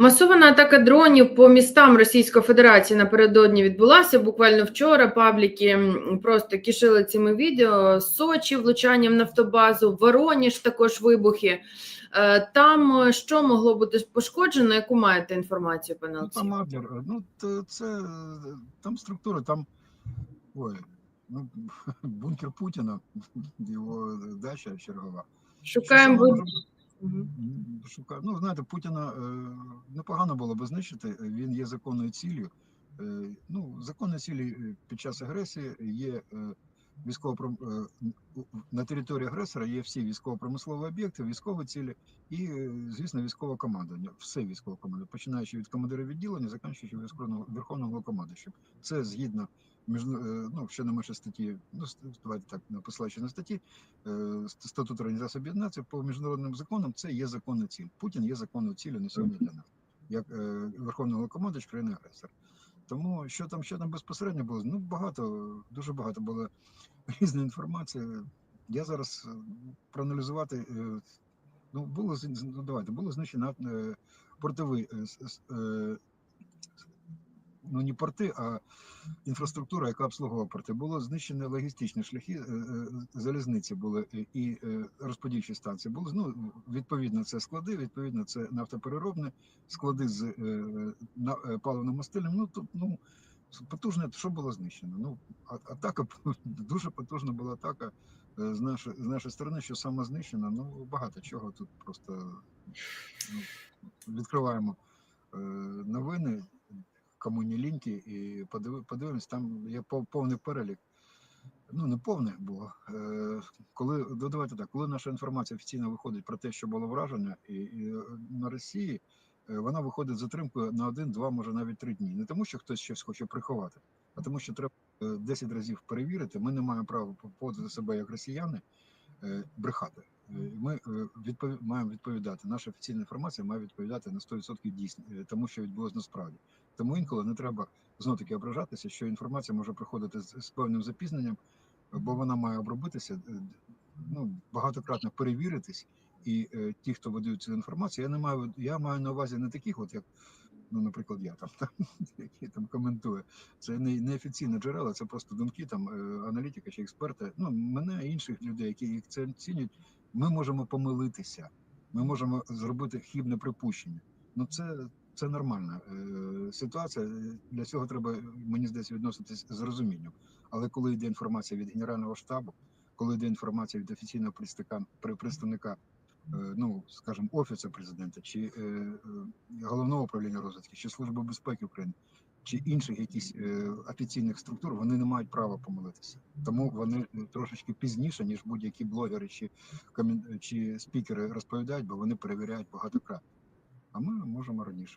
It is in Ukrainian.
Масована атака дронів по містам Російської Федерації напередодні відбулася. Буквально вчора пабліки просто кишили цими відео. Сочі влучання в нафтобазу, Вороніж також вибухи. Е, Там е, що могло бути пошкоджено? Яку маєте інформацію, пане Ну, там Адлер, е, ну це там структура, там ой, ну, бункер Путіна, його дача чергова. Шукаємо саме Шукаю. Ну, знаєте, Путіна е, непогано було би знищити. Він є законною ціллю. Е, ну, законні цілі е, під час агресії є військово на території агресора є всі військово-промислові об'єкти, військові цілі і, звісно, військове командування. Все військове командування, починаючи від командира відділення, закінчуючи військового верховного головнокомандуючим. Це згідно між ну, ще не менше статті, ну давайте так посилаючи на статті е, статут Організації Об'єднаних по міжнародним законам. Це є законна ціль. Путін є законною ціллю на сьогодні для нас, як е, верховний головнокомандуюч країни агресор. Тому що там що там безпосередньо було, ну багато, дуже багато було різної інформації. Я зараз е, проаналізувати. е, Ну, було ну, давайте, було знищено е, портовий е, е, ну не порти, а інфраструктура, яка обслуговувала порти. Було знищено логістичні шляхи, е, е, залізниці були е, і розподільчі станції. Були ну, відповідно, це склади, відповідно, це нафтопереробні склади з на, е. Ну тут ну потужне, що було знищено. Ну атака дуже потужна була атака з нашої з нашої сторони, що саме знищено. Ну багато чого тут просто ну, відкриваємо новини, кому не ліньки, і подиви, подивимось, там є пов- повний перелік. Ну, не повне було. Е, коли ну, давайте так, коли наша інформація офіційно виходить про те, що було враження, і, і е, на Росії е, вона виходить з затримкою на один, два, може навіть три дні. Не тому, що хтось щось хоче приховати, а тому, що треба е, 10 разів перевірити. Ми не маємо права поводити себе як росіяни, брехати. Ми відпові... маємо відповідати. Наша офіційна інформація має відповідати на 100% дійсно, тому що відбулось насправді. Тому інколи не треба знов таки ображатися, що інформація може приходити з, з певним запізненням, бо вона має обробитися, е, ну багатократно перевіритись. І е, ті, хто видають цю інформацію, я не маю, я маю на увазі не таких, от як, ну, наприклад, я там, там які там коментує. Це не, не офіційні джерела, це просто думки там е, аналітика чи експерти. Ну, мене інших людей, які їх це цінять, ми можемо помилитися, ми можемо зробити хібне припущення. Ну це, це нормальна е, ситуація. Для цього треба, мені здається, відноситись з розумінням. Але коли йде інформація від Генерального штабу, коли йде інформація від офіційного представника, е, ну, скажімо, офісу президента, чи е, е, головного управління розвідки, чи служби безпеки України, чи інших якісь е, офіційних структур, вони не мають права помилитися. Тому вони трошечки пізніше, ніж будь-які блогери чи комін... чи спікери розповідають, бо вони перевіряють багатократно. А ми можемо раніше.